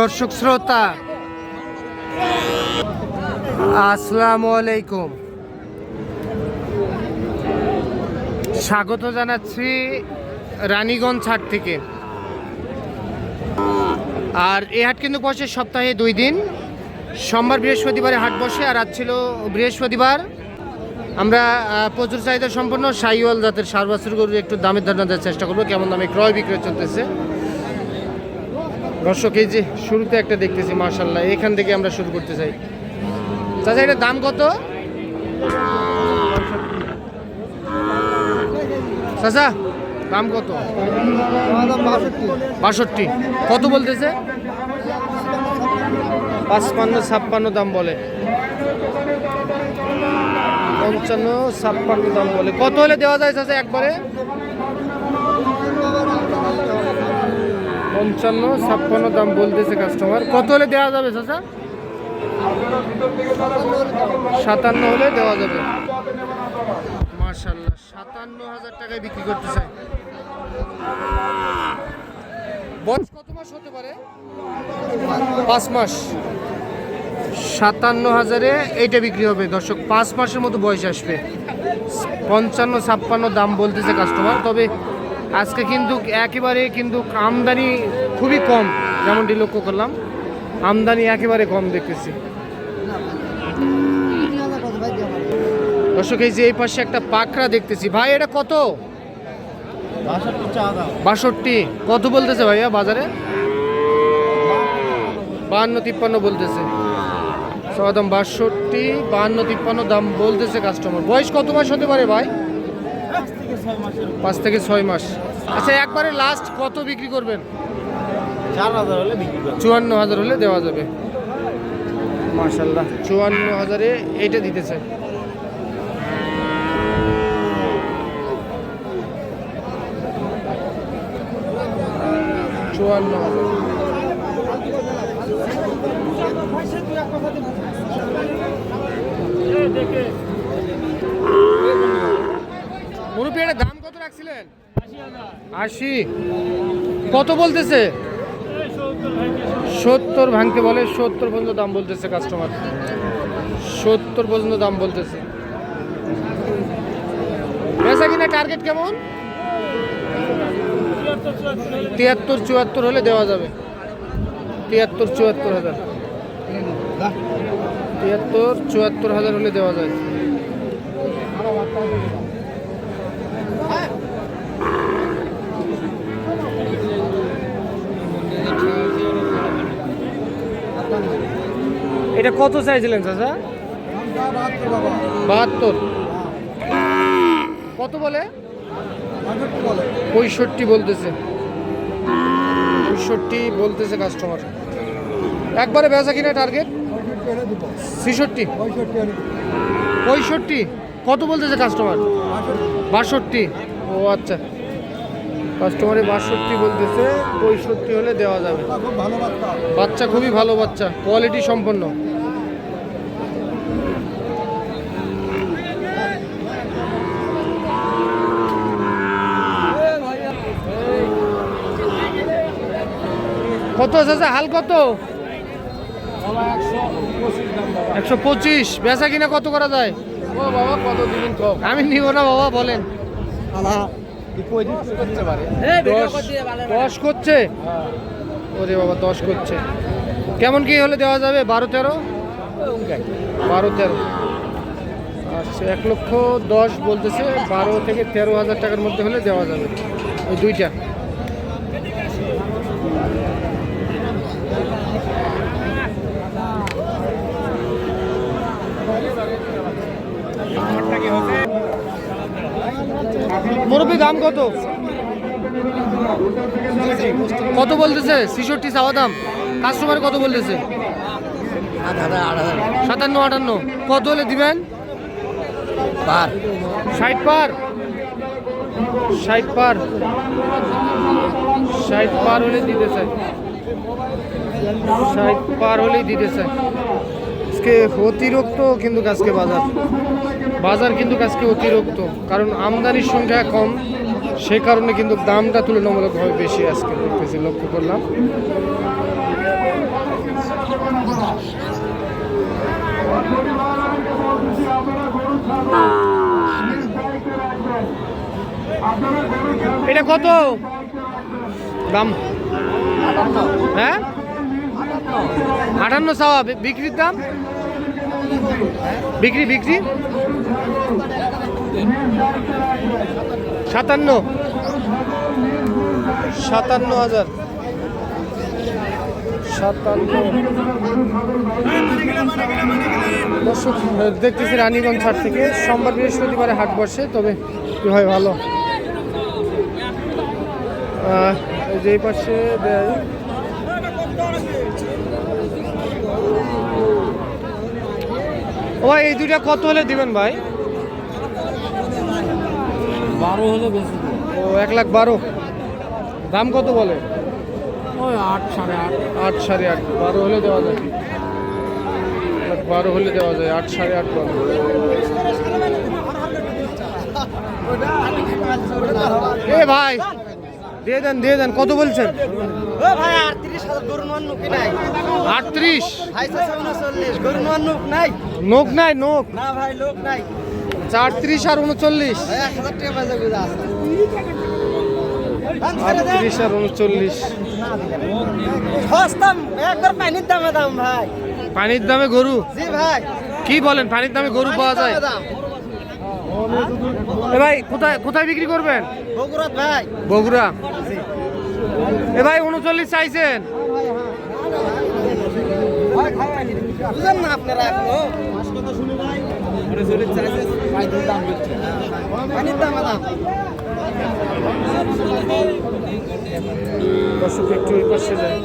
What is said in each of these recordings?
দর্শক শ্রোতা, আসসালামু আলাইকুম। স্বাগত জানাচ্ছি রানীগঞ্জ হাট থেকে। আর এই হাট কিন্তু বসে সপ্তাহে দুই দিন। সোমবার বৃহস্পতিবারে হাট বসে, আর আজ ছিল বৃহস্পতিবার। আমরা প্রচুর চাহিদা সম্পন্ন, সাইওয়াল জাতের সার, বাছুর গরুর একটু দামের ধারণা দেওয়ার চেষ্টা করব, কেমন দামে ক্রয় বিক্রয় চলতেছে। দর্শক, এই যে শুরুতে একটা দেখতেছি মার্শাল্লাহ এখান থেকে আমরা শুরু করতে চাই। চাচা এটার দাম কত? চাচা, দাম কত? বাষট্টি। কত বলতেছে? পাঁচপান্ন, ছাপ্পান্ন দাম বলে। পঞ্চান্ন, ছাপ্পান্ন দাম বলে। কত হলে দেওয়া যায় চাচা একবারে? পঞ্চান্ন, ছাপ্পান্ন দাম বলতেছে কাস্টমার কত হলে দেওয়া যাবে, চাচা? সাতান্ন হলে দেওয়া যাবে। মার্শাল্লাহ সাতান্ন হাজার টাকায় বিক্রি করতে চাই। বয়স কত মাস হতে পারে? পাঁচ মাস। সাতান্ন হাজারে এইটা বিক্রি হবে। দর্শক, পাঁচ মাসের মতো বয়স আসবে। পঞ্চান্ন, ছাপ্পান্ন দাম বলতেছে কাস্টমার তবে আজকে কিন্তু একেবারে কিন্তু আমদানি খুবই কম, যেমনটি লক্ষ্য করলাম। আমদানি একেবারে কম দেখতেছি। দর্শক, এই যে এই পাশে একটা পাকড়া দেখতেছি। ভাই, এটা কত? বাষট্টি। কত বলতেছে ভাইয়া বাজারে? বাহান্ন তিপ্পান্ন বলতেছে। সবার দাম বাষট্টি, বাহান্ন তিপ্পান্ন দাম বলতেছে কাস্টমার বয়স কত মাস হতে পারে ভাই? পাঁচ থেকে ছয় মাস। আচ্ছা একবারে লাস্ট কত বিক্রি করবেন? চার হাজার হলে চুয়ান্ন হাজার হলে দেওয়া যাবে। মাশাল্লাহ চুয়ান্ন হাজারে এইটা দিতে চাই। চুয়ান্ন হাজার মুরব্বী এটা দাম রাখছিলেন আশি। কত বলতেছে? সত্তর ভাঙতে বলে, সত্তর পর্যন্ত দাম বলতেছে কাস্টমার সত্তর পর্যন্ত দাম বলতেছে। বেচা কিনা টার্গেট কেমন? তিয়াত্তর, চুয়াত্তর হলে দেওয়া যাবে। তিয়াত্তর, চুয়াত্তর হাজার। তিয়াত্তর, চুয়াত্তর হাজার হলে দেওয়া যায়। এটা কত চাইছিলেন, চাচা? বাহাত্তর। কত বলে? পঁয়ষট্টি বলতেছে। পঁয়ষট্টি বলতেছে কাস্টমার একবারে বেচা কিনা টার্গেট ছেষট্টি। পঁয়ষট্টি। কত বলতেছে কাস্টমার বাষট্টি। ও আচ্ছা। কাস্টমারে বাষট্টি বলতেছে পঁয়ষট্টি হলে দেওয়া যাবে। বাচ্চা খুবই ভালো বাচ্চা কোয়ালিটি সম্পন্ন। কত আছে হাল কত? একশো পঁচিশ। বেচা কিনা কত করা যায়? ও বাবা কত দিন আমি নিব না বাবা বলেন। দশ দশ করছে? ওরে বাবা দশ করছে। কেমন কি হলে দেওয়া যাবে? বারো তেরো? বারো তেরো। আচ্ছা এক লক্ষ দশ বলতেছে বারো থেকে তেরো হাজার টাকার মধ্যে হলে দেওয়া যাবে। ওই দুইটা। মুরব্বী দাম কত? কত বলতেছে? ছিষট্টি চাওয়া দাম। কাস্টমার কত বলতেছে? সাতান্ন আটান্ন। কত হলে দিবেন? পার। ষাট পার? ষাট পার। ষাট পার হলে দিতে চাই ষাট পার হলেই দিতে চাই আজকে অতিরিক্ত কিন্তু আজকে বাজার। বাজার কিন্তু আজকে অতিরিক্ত, কারণ আমদানির সংখ্যা কম, সে কারণে কিন্তু দামটা তুলনামূলকভাবে বেশি আজকে দেখতেছি লক্ষ্য করলাম। এটা কত? দাম। হ্যাঁ? আটান্ন চাওয়া বিক্রির দাম? বিক্রি বিক্রি? সাতান্ন। সাতান্ন হাজার। সাতান্ন। দেখতেছি রানীগঞ্জ হাট থেকে। সোমবার বৃহস্পতিবারে হাট বসে, তবে কি হয় ভালো? যে পাশে দেয়। ও ভাই এই দুইটা কত হলে দিবেন ভাই? বারো হলে বেশি। ও এক লাখ বারো। দাম কত বলে? ওই আট সাড়ে আট। আট সাড়ে আট। বারো হলে দেওয়া যায়। বারো হলে দেওয়া যায়। আট সাড়ে আট বলে এ ভাই দিয়ে দেন দিয়ে দেন কত বলছেন? ও ভাই আটত্রিশ নোক নাই। নোক না ভাই লোক নাই। আটত্রিশ আর উনচল্লিশ? আটত্রিশ আর উনচল্লিশ। পানির দামে দাম ভাই। পানির দামে গরু? জি ভাই। কি বলেন পানির দামে গরু পাওয়া যায়? ভাই কোথায় কোথায় বিক্রি করবেন? বগুড়াত ভাই। বগুড়া। এ ভাই উনচল্লিশ চাইছেন। একটু পাশে যায়।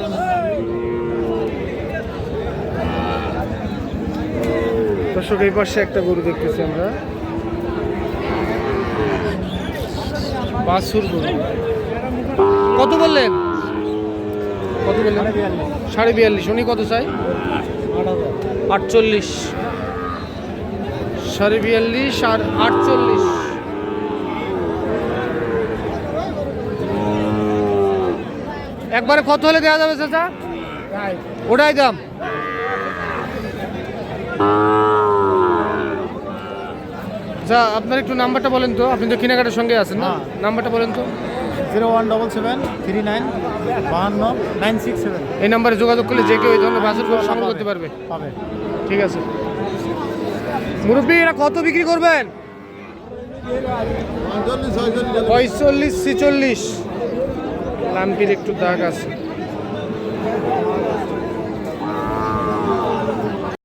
দর্শক এই পাশে একটা গরু দেখতেছি আমরা। বাসুর গরু। কত বললেন? কত বললেন? সাড়ে বিয়াল্লিশ। উনি কত চাই? আটচল্লিশ। সাড়ে বিয়াল্লিশ আর আটচল্লিশ। একবারে কত হলে দেওয়া যাবে চাচা? ওটাই দাম। আচ্ছা আপনার একটু নাম্বারটা বলেন তো। আপনি তো কেনাকাটার সঙ্গে আছেন না? নাম্বারটা বলেন তো। Zero one double seven three nine বাহান্ন নাইন সিক্স সেভেন। এই নাম্বারে যোগাযোগ করলে যে কেউ এই ধরনের গরু সংগ্রহ করতে পারবে। পাবে। ঠিক আছে। মুরব্বী এরা কত বিক্রি করবেন? পঁয়তাল্লিশ ছিচল্লিশ। লাম্পির একটু দাগ আছে।